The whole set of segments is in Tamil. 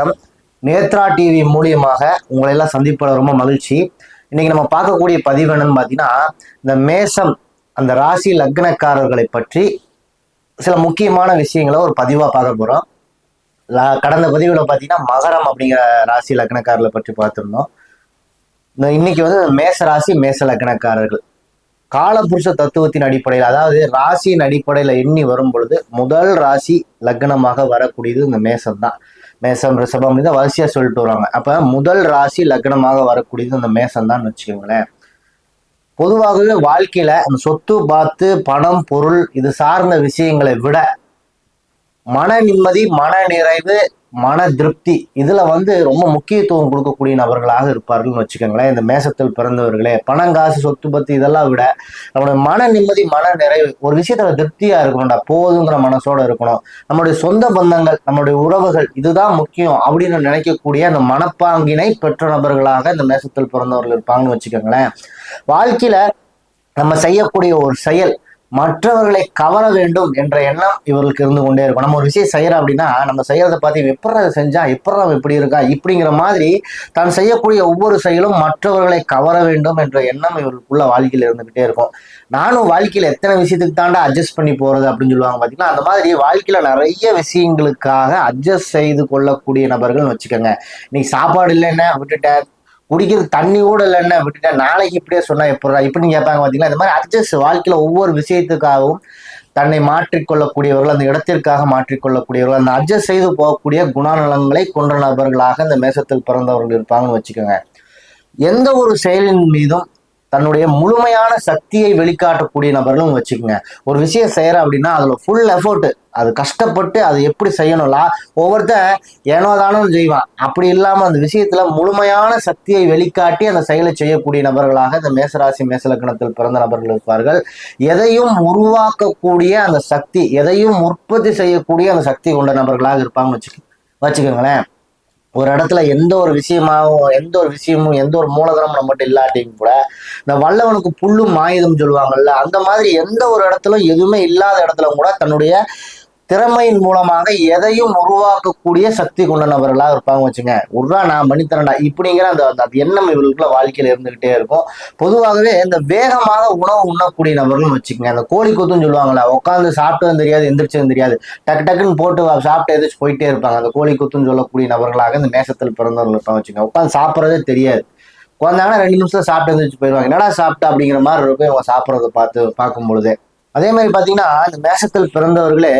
வணக்கம். நேத்ரா டிவி மூலியமாக உங்களை எல்லாம் சந்திப்பதில் ரொம்ப மகிழ்ச்சி. இன்னைக்கு நம்ம பார்க்கக்கூடிய பதிவு என்னன்னு பார்த்தீங்கன்னா இந்த மேசம் அந்த ராசி லக்னக்காரர்களை பற்றி சில முக்கியமான விஷயங்களை ஒரு பதிவாக பார்க்க போகிறோம் கடந்த பதிவில் பார்த்தீங்கன்னா மகரம் அப்படிங்கிற ராசி லக்னக்காரர்களை பற்றி பார்த்துருந்தோம். இந்த இன்னைக்கு வந்து மேச ராசி மேச லக்னக்காரர்கள். காலபுருஷ தத்துவத்தின் அடிப்படையில் அதாவது ராசியின் அடிப்படையில் எண்ணி வரும் பொழுது முதல் ராசி லக்னமாக வரக்கூடியது இந்த மேசம் தான் மேசம் ரிஷபம் இதை வரிசையாக சொல்லிட்டு வருவாங்க அப்போ முதல் ராசி லக்னமாக வரக்கூடியது அந்த மேசம் தான் வச்சுக்கோங்களேன். பொதுவாகவே வாழ்க்கையில அந்த சொத்து பார்த்து பணம் பொருள் இது சார்ந்த விஷயங்களை விட மன நிம்மதி மன நிறைவு மன திருப்தி இதுல வந்து ரொம்ப முக்கியத்துவம் கொடுக்கக்கூடிய நபர்களாக இருப்பார்கள்னு வச்சுக்கோங்களேன். இந்த மேசத்தில் பிறந்தவர்களே பணம் காசு சொத்து பத்து இதெல்லாம் விட நம்மளுடைய மன நிம்மதி மன நிறைவு ஒரு விஷயத்துல திருப்தியா இருக்கணும்டா. போதுங்கிற மனசோட இருக்கணும். நம்மளுடைய சொந்த பந்தங்கள் நம்மளுடைய உறவுகள் இதுதான் முக்கியம் அப்படின்னு நினைக்கக்கூடிய அந்த மனப்பாங்கினை பெற்ற நபர்களாக இந்த மேசத்தில் பிறந்தவர்கள் இருப்பாங்கன்னு வச்சுக்கோங்களேன். வாழ்க்கையில நம்ம செய்யக்கூடிய ஒரு செயல் மற்றவர்களை கவர வேண்டும் என்ற எண்ணம் இவர்களுக்கு இருந்து கொண்டே இருக்கும். நம்ம ஒரு விஷயம் செய்யறோம் அப்படின்னா நம்ம செய்யறத பார்த்து எப்படி அதை செஞ்சா எப்படி இப்படி இருக்கா இப்படிங்கிற மாதிரி தான் செய்யக்கூடிய ஒவ்வொரு செயலும் மற்றவர்களை கவர வேண்டும் என்ற எண்ணம் இவர்களுக்குள்ள வாழ்க்கையில் இருந்துகிட்டே இருக்கும். நானும் வாழ்க்கையில் எத்தனை விஷயத்துக்கு தாண்டா அட்ஜஸ்ட் பண்ணி போறது அப்படின்னு சொல்லுவாங்க பார்த்தீங்கன்னா அந்த மாதிரி வாழ்க்கையில் நிறைய விஷயங்களுக்காக அட்ஜஸ்ட் செய்து கொள்ளக்கூடிய நபர்கள் வச்சுக்கோங்க. இன்னைக்கு சாப்பாடு இல்லைன்னா விட்டுட்டேன் குடிக்கிற தண்ணி கூட இல்லைன்னு விட்டுட்டேன். நாளைக்கு இப்படியே சொன்னா எப்படா இப்படின்னு கேட்பாங்க பார்த்தீங்களா இந்த மாதிரி அட்ஜஸ்ட் வாழ்க்கையில ஒவ்வொரு விஷயத்துக்காகவும் தன்னை மாற்றிக்கொள்ளக்கூடியவர்கள் அந்த இடத்திற்காக மாற்றிக்கொள்ளக்கூடியவர்கள் அந்த அட்ஜஸ்ட் செய்து போகக்கூடிய குணநலங்களை கொண்ட நபர்களாக இந்த மேசத்தில் பிறந்தவர்கள் இருப்பாங்கன்னு வச்சுக்கோங்க. எந்த ஒரு செயலின் மீதும் தன்னுடைய முழுமையான சக்தியை வெளிக்காட்டக்கூடிய நபர்களும் வச்சுக்கோங்க. ஒரு விஷயம் செய்யறேன் அப்படின்னா அதுல ஃபுல் எஃபோர்ட் அது கஷ்டப்பட்டு அது எப்படி செய்யணும்லா ஒவ்வொருத்தன் ஏனோ தானோ செய்வான். அப்படி இல்லாம அந்த விஷயத்துல முழுமையான சக்தியை வெளிக்காட்டி அந்த செயலை செய்யக்கூடிய நபர்களாக இந்த மேசராசி மேசலக்கணத்தில் பிறந்த நபர்கள் இருப்பார்கள். எதையும் உருவாக்கக்கூடிய அந்த சக்தி எதையும் உற்பத்தி செய்யக்கூடிய அந்த சக்தி கொண்ட நபர்களாக இருப்பாங்கன்னு வச்சுக்க வச்சுக்கோங்களேன். ஒரு இடத்துல எந்த ஒரு விஷயமாவும் எந்த ஒரு விஷயமும் எந்த ஒரு மூலதனமும் நம்மகிட்ட இல்லாட்டியும் கூட இந்த வல்லவனுக்கு புல்லும் மாயுதம் சொல்லுவாங்கல்ல அந்த மாதிரி எந்த ஒரு இடத்துல எதுவுமே இல்லாத இடத்துல கூட தன்னுடைய திறமையின் மூலமாக எதையும் உருவாக்கக்கூடிய சக்தி கொண்ட நபர்களாக இருப்பாங்க வச்சுங்க. உர்ரா நான் மணித்தரண்டா இப்படிங்கிற அந்த அந்த எண்ணம் இவர்களுக்குள்ள வாழ்க்கையில் இருந்துகிட்டே இருக்கும். பொதுவாகவே இந்த வேகமாக உணவு உண்ணக்கூடிய நபர்களும் வச்சுக்கோங்க. அந்த கோழி கொத்துன்னு சொல்லுவாங்களா உட்காந்து சாப்பிட்டதும் தெரியாது எந்திரிச்சதும் தெரியாது. டக்கு டக்குன்னு போட்டு சாப்பிட்டு எதிர்த்து போயிட்டே இருப்பாங்க. அந்த கோழி கொத்துன்னு சொல்லக்கூடிய நபர்களாக இந்த மேசத்தில் பிறந்தவர்கள் இருப்பாங்க வச்சுங்க உட்காந்து சாப்பிட்றதே தெரியாது. குழந்தாங்கன்னா ரெண்டு நிமிஷம் சாப்பிட்டு எந்திரிச்சு போயிடுவாங்க. என்னடா சாப்பிட்டா அப்படிங்கிற மாதிரி இருக்கும் இவங்க சாப்பிட்றத பார்த்து பார்க்கும் பொழுதே. அதே மாதிரி பாத்தீங்கன்னா இந்த மேசத்தில் பிறந்தவர்களே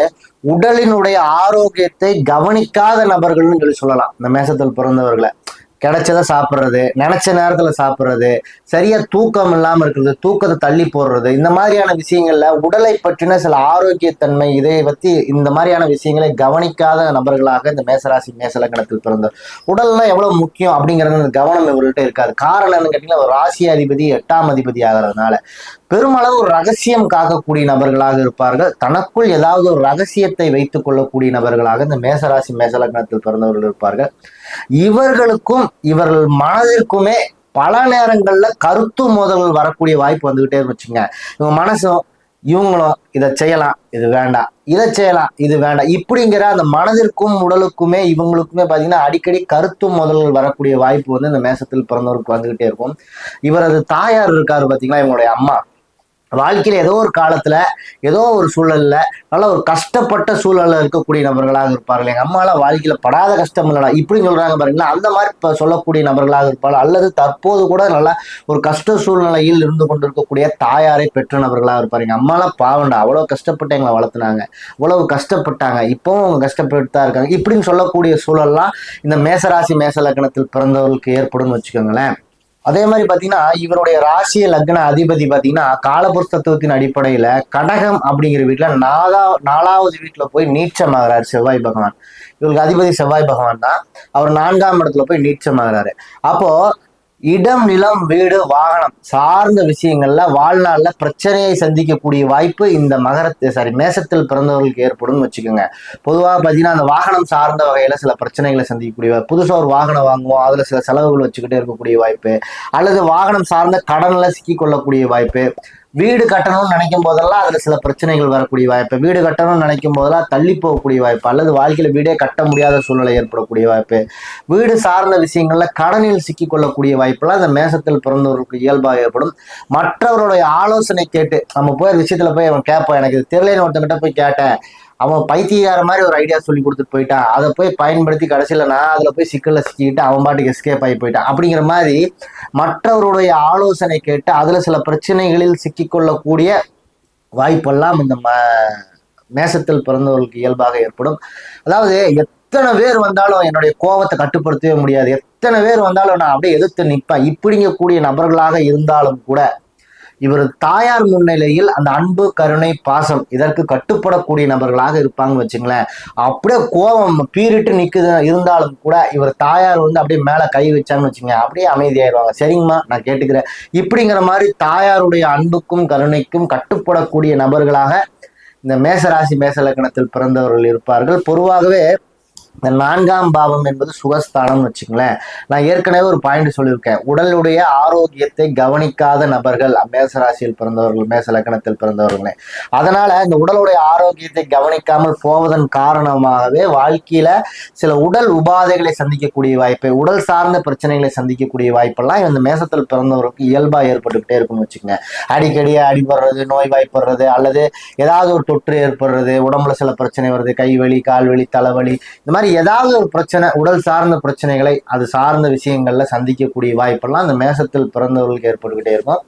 உடலினுடைய ஆரோக்கியத்தை கவனிக்காத நபர்கள்னு சொல்லி சொல்லலாம். இந்த மேசத்தில் பிறந்தவர்களை. கிடைச்சதை சாப்பிட்றது நினச்ச நேரத்தில் சாப்பிட்றது சரியாக தூக்கம் இல்லாமல் இருக்கிறது தூக்கத்தை தள்ளி போடுறது இந்த மாதிரியான விஷயங்களில் உடலை பற்றின சில ஆரோக்கியத்தன்மை இதை பற்றி இந்த மாதிரியான விஷயங்களை கவனிக்காத நபர்களாக இந்த மேசராசி மேசலக்கணத்தில் பிறந்தோம் உடல்னா எவ்வளோ முக்கியம் அப்படிங்கிறது அந்த கவனம் இவர்கள்ட்ட இருக்காது. காரணம் என்னன்னு கேட்டிங்கன்னா ஒரு ராசி அதிபதி எட்டாம் அதிபதி ஆகிறதுனால பெருமளவு ஒரு ரகசியம் காக்கக்கூடிய நபர்களாக இருப்பார்கள். தனக்குள் ஏதாவது ஒரு ரகசியத்தை வைத்துக் கொள்ளக்கூடிய நபர்களாக இந்த மேசராசி மேசலக்கணத்தில் பிறந்தவர்கள் இருப்பார்கள். இவர்களுக்கும் இவர்கள் மனதிற்குமே பல நேரங்கள்ல கருத்து மோதல்கள் வரக்கூடிய வாய்ப்பு வந்துகிட்டே வச்சுங்க இவங்க மனசும் இவங்களும் இதை செய்யலாம் இது வேண்டாம் இதை செய்யலாம் இது வேண்டாம். இப்படிங்கிற அந்த மனதிற்கும் உடலுக்குமே இவங்களுக்குமே பார்த்தீங்கன்னா அடிக்கடி கருத்து முதல்கள் வரக்கூடிய வாய்ப்பு வந்து இந்த மேசத்தில் பிறந்தவருக்கு வந்துகிட்டே இருக்கும். இவரது தாயார் இருக்காரு பார்த்தீங்கன்னா இவங்களுடைய அம்மா. வாழ்க்கையில் ஏதோ ஒரு காலத்தில் ஏதோ ஒரு சூழலில் நல்ல ஒரு கஷ்டப்பட்ட சூழலில் இருக்கக்கூடிய நபர்களாக இருப்பார்கள். எங்கள் அம்மாலாம் வாழ்க்கையில் படாத கஷ்டம் இல்லைடா. இப்படி சொல்கிறாங்க பாருங்களா அந்த மாதிரி இப்போ சொல்லக்கூடிய நபர்களாக இருப்பார்கள் அல்லது தற்போது கூட நல்லா ஒரு கஷ்ட சூழ்நிலையில் இருந்து கொண்டிருக்கக்கூடிய தாயாரை பெற்ற நபர்களாக இருப்பார். எங்கள் அம்மாலாம் பாவண்டா அவ்வளோ கஷ்டப்பட்டு எங்களை வளர்த்துனாங்க. அவ்வளவு கஷ்டப்பட்டாங்க. இப்போவும் அவங்க கஷ்டப்பட்டு தான் இருக்காங்க. இப்படின்னு சொல்லக்கூடிய சூழல்லாம் இந்த மேசராசி மேசலக்கணத்தில் பிறந்தவர்களுக்கு ஏற்படும் வச்சுக்கோங்களேன். அதே மாதிரி பாத்தீங்கன்னா இவருடைய ராசிய லக்ன அதிபதி பாத்தீங்கன்னா காலபுருஷ தத்துவத்தின் அடிப்படையில கடகம் அப்படிங்கிற வீட்டுல நாலா நாலாவது வீட்டுல போய் நீச்சமாகிறாரு செவ்வாய் பகவான். இவருக்கு அதிபதி செவ்வாய் பகவான் தான். அவர் நான்காம் இடத்துல போய் நீச்சமாகிறாரு அப்போ இடம் நிலம் வீடு வாகனம் சார்ந்த விஷயங்கள்ல வாழ்நாளில் பிரச்சனையை சந்திக்கக்கூடிய வாய்ப்பு இந்த மகரத்தை சாரி மேசத்தில் பிறந்தவர்களுக்கு ஏற்படும் வச்சுக்கோங்க. பொதுவாக பார்த்தீங்கன்னா அந்த வாகனம் சார்ந்த வகையில சில பிரச்சனைகளை சந்திக்கக்கூடிய புதுசாக ஒரு வாகனம் வாங்குவோம் அதில் சில செலவுகள் வச்சுக்கிட்டே இருக்கக்கூடிய வாய்ப்பு அல்லது வாகனம் சார்ந்த கடனில் சிக்கிக்கொள்ளக்கூடிய வாய்ப்பு வீடு கட்டணும்னு நினைக்கும் போதெல்லாம் அதில் சில பிரச்சனைகள் வரக்கூடிய வாய்ப்பு. வீடு கட்டணும்னு நினைக்கும் போதெல்லாம் தள்ளி போகக்கூடிய வாய்ப்பு. அல்லது வாழ்க்கையில் வீடே கட்ட முடியாத சூழ்நிலை ஏற்படக்கூடிய வாய்ப்பு. வீடு சார்ந்த விஷயங்களில் கடனில் சிக்கிக்கொள்ளக்கூடிய வாய்ப்பெல்லாம் இந்த மேசத்தில் பிறந்தவர்களுக்கு இயல்பாக ஏற்படும். மற்றவருடைய ஆலோசனை கேட்டு நம்ம போய் விஷயத்தில் போய் அவன் கேட்பான் எனக்கு தெரியலன்னு ஒருத்தங்கிட்ட போய் கேட்டேன். அவன் பைத்தியகார மாதிரி ஒரு ஐடியா சொல்லி கொடுத்துட்டு போயிட்டான் அதை போய் பயன்படுத்தி கடைசியில் நான் அதில் போய் சிக்கலில் சிக்கிக்கிட்டு அவன் பாட்டுக்கு எஸ்கேப் ஆகி போயிட்டான். அப்படிங்கிற மாதிரி மற்றவருடைய ஆலோசனை கேட்டு அதில் சில பிரச்சனைகளில் சிக்கிக்கொள்ளக்கூடிய வாய்ப்பெல்லாம் இந்த ம மேசத்தில் பிறந்தவர்களுக்கு இயல்பாக ஏற்படும். அதாவது எத்தனை பேர் வந்தாலும் என்னுடைய கோபத்தை கட்டுப்படுத்தவே முடியாது. எத்தனை பேர் வந்தாலும் நான் அப்படியே எதிர்த்து நிற்பேன் இப்படிங்கக்கூடிய நபர்களாக இருந்தாலும் கூட இவர் தாயார் முன்னிலையில் அந்த அன்பு கருணை பாசம் இதற்கு கட்டுப்படக்கூடிய நபர்களாக இருப்பாங்கன்னு வச்சுங்களேன். அப்படியே கோபம் பீறிட்டு நிற்குது இருந்தாலும் கூட இவர் தாயார் வந்து அப்படியே மேலே கை வச்சான்னு வச்சுங்க அப்படியே அமைதியாயிருவாங்க. சரிங்கம்மா நான் கேட்டுக்கிறேன். இப்படிங்கிற மாதிரி தாயாருடைய அன்புக்கும் கருணைக்கும் கட்டுப்படக்கூடிய நபர்களாக இந்த மேசராசி மேச லக்கணத்தில் பிறந்தவர்கள் இருப்பார்கள். பொதுவாகவே இந்த நான்காம் பாவம் என்பது சுகஸ்தானம்னு வச்சுங்களேன் நான் ஏற்கனவே ஒரு பாயிண்ட் சொல்லியிருக்கேன். உடலுடைய ஆரோக்கியத்தை கவனிக்காத நபர்கள் மேச ராசியில் பிறந்தவர்கள் மேச லக்கணத்தில் பிறந்தவர்களே அதனால இந்த உடலுடைய ஆரோக்கியத்தை கவனிக்காமல் போவதன் காரணமாகவே வாழ்க்கையில சில உடல் உபாதைகளை சந்திக்கக்கூடிய வாய்ப்பை உடல் சார்ந்த பிரச்சனைகளை சந்திக்கக்கூடிய வாய்ப்பெல்லாம் இந்த மேசத்தில் பிறந்தவருக்கு இயல்பாக ஏற்பட்டுக்கிட்டே இருக்கும்னு வச்சுக்கோங்க அடிக்கடி அடிபடுறது நோய் வாய்ப்படுறது அல்லது ஏதாவது ஒரு தொற்று ஏற்படுறது உடம்புல சில பிரச்சனை வருது கைவலி கால்வலி தலைவலி இந்த மாதிரி ஏதாவது ஒரு பிரச்சனை உடல் சார்ந்த பிரச்சனைகளை அது சார்ந்த விஷயங்கள்ல சந்திக்கக்கூடிய வாய்ப்பெல்லாம் அந்த மேசத்தில் பிறந்தவர்களுக்கு ஏற்பட்டுக்கிட்டே இருக்கும்.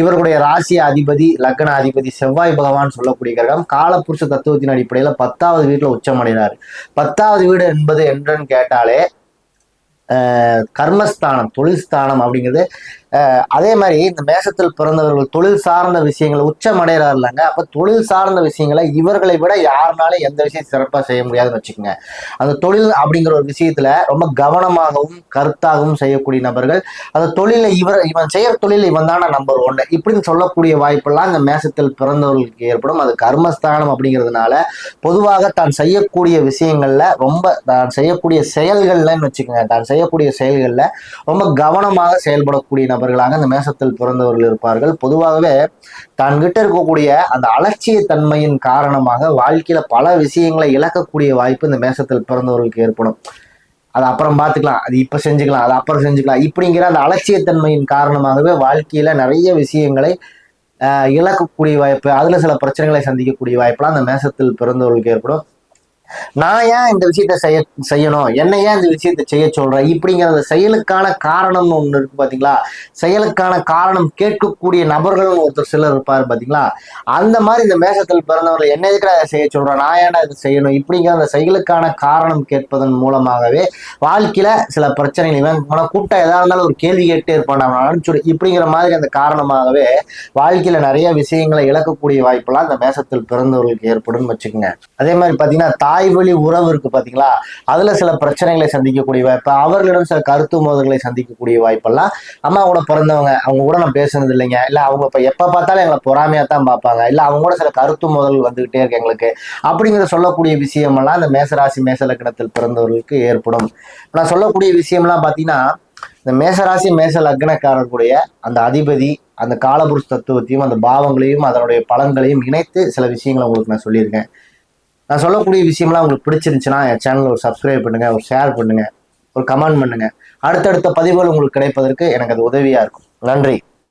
இவர்களுடைய ராசி அதிபதி லக்ன அதிபதி செவ்வாய் பகவான் சொல்லக்கூடிய கிரகம் காலப்புருஷ தத்துவத்தின் அடிப்படையில பத்தாவது வீட்டுல உச்சமடைகிறார். பத்தாவது வீடு என்பது என்றன்னு கேட்டாலே கர்மஸ்தானம் தொழில் ஸ்தானம் அப்படிங்கிறது அதே மாதிரி இந்த மேசத்தில் பிறந்தவர்கள் தொழில் சார்ந்த விஷயங்களை உச்சம் இல்லைங்க அப்ப தொழில் சார்ந்த விஷயங்களை இவர்களை விட யாருனாலும் எந்த விஷயம் சிறப்பாக செய்ய முடியாதுன்னு வச்சுக்கோங்க. அந்த தொழில் அப்படிங்கிற ஒரு விஷயத்துல ரொம்ப கவனமாகவும் கருத்தாகவும் செய்யக்கூடிய நபர்கள் அந்த தொழிலை இவர் இவன் செய்யற தொழில் இவன் தானே நம்பர் ஒன்று இப்படின்னு சொல்லக்கூடிய வாய்ப்பெல்லாம் இந்த மேசத்தில் பிறந்தவர்களுக்கு ஏற்படும். அது கர்மஸ்தானம் அப்படிங்கிறதுனால பொதுவாக தான் செய்யக்கூடிய விஷயங்கள்ல ரொம்ப தான் செய்யக்கூடிய செயல்கள்லன்னு வச்சுக்கோங்க தான் செய்யக்கூடிய செயல்கள்ல ரொம்ப கவனமாக செயல்படக்கூடிய நபர்களாக இந்த மேசத்தில் பிறந்தவர்கள் இருப்பார்கள். பொதுவாகவே தன்கிட்ட இருக்கக்கூடிய அந்த அலட்சிய தன்மையின் காரணமாக வாழ்க்கையில பல விஷயங்களை இழக்கக்கூடிய வாய்ப்பு இந்த மேசத்தில் பிறந்தவர்களுக்கு ஏற்படும். அது அப்புறம் பார்த்துக்கலாம். அது இப்போ செஞ்சுக்கலாம் அது அப்புறம் செஞ்சுக்கலாம். இப்படிங்கிற அந்த அலட்சியத்தன்மையின் காரணமாகவே வாழ்க்கையில நிறைய விஷயங்களை இழக்கக்கூடிய வாய்ப்பு அதில் சில பிரச்சனைகளை சந்திக்கக்கூடிய வாய்ப்புலாம் அந்த மேசத்தில் பிறந்தவர்களுக்கு ஏற்படும். நான் ஏன் இந்த விஷயத்த செய்ய செய்யணும்? என்ன ஏன் இந்த விஷயத்த செய்ய சொல்றேன் இப்படிங்கிற செயலுக்கான காரணம்னு ஒன்று இருக்கு பாத்தீங்களா? செயலுக்கான காரணம் கேட்கக்கூடிய நபர்கள் ஒருத்தர் சிலர் இருப்பாரு பாத்தீங்களா? அந்த மாதிரி இந்த மேசத்தில் பிறந்தவர்கள் என்ன எதுக்கு அதை செய்ய சொல்றேன் நான் ஏன்டா இதை செய்யணும்? இப்படிங்கிற அந்த செயலுக்கான காரணம் கேட்பதன் மூலமாகவே வாழ்க்கையில சில பிரச்சனைகள் இவன் கூட்டம் கூப்பிட்டா எதா இருந்தாலும் ஒரு கேள்வி கேட்டே இருப்பான். அவன் அனுப்பிச்சுடு இப்படிங்கிற மாதிரி அந்த காரணமாகவே வாழ்க்கையில நிறைய விஷயங்களை இழக்கக்கூடிய வாய்ப்பெல்லாம் இந்த மேசத்தில் பிறந்தவர்களுக்கு ஏற்படும் வச்சுக்கோங்க. அதே மாதிரி பாத்தீங்கன்னா தாய் வழி உறவு இருக்கு பாத்தீங்களா? அதுல சில பிரச்சனைகளை சந்திக்கக்கூடிய வாய்ப்பு அவர்களிடம் சில கருத்து மோதல்களை சந்திக்கக்கூடிய வாய்ப்பெல்லாம் அம்மா கூட பிறந்தவங்க அவங்க கூட நான் பேசுனது இல்லைங்க. இல்ல அவங்க இப்ப எப்ப பார்த்தாலும் எங்களை பொறாமையா தான் பார்ப்பாங்க. இல்ல அவங்க கூட சில கருத்து மோதல் வந்துகிட்டே இருக்கு எங்களுக்கு. அப்படிங்கிற சொல்லக்கூடிய விஷயமெல்லாம் இந்த மேசராசி மேசலக்கணத்தில் பிறந்தவர்களுக்கு ஏற்படும். நான் சொல்லக்கூடிய விஷயம்லாம் பார்த்தீங்கன்னா இந்த மேசராசி மேச லக்னக்காரர்களுடைய அந்த அதிபதி அந்த காலபுருஷ தத்துவத்தையும் அந்த பாவங்களையும் அதனுடைய பலன்களையும் இணைத்து சில விஷயங்களை உங்களுக்கு நான் சொல்லியிருக்கேன். நான் சொல்லக்கூடிய விஷயம்லாம் உங்களுக்கு பிடிச்சிருந்துச்சுன்னா என் சேனல் ஒரு சப்ஸ்கிரைப் பண்ணுங்கள் ஒரு ஷேர் பண்ணுங்கள் ஒரு கமெண்ட் பண்ணுங்கள் அடுத்தடுத்த பதிவுகள் உங்களுக்கு கிடைப்பதற்கு எனக்கு அது உதவியாக இருக்கும். நன்றி.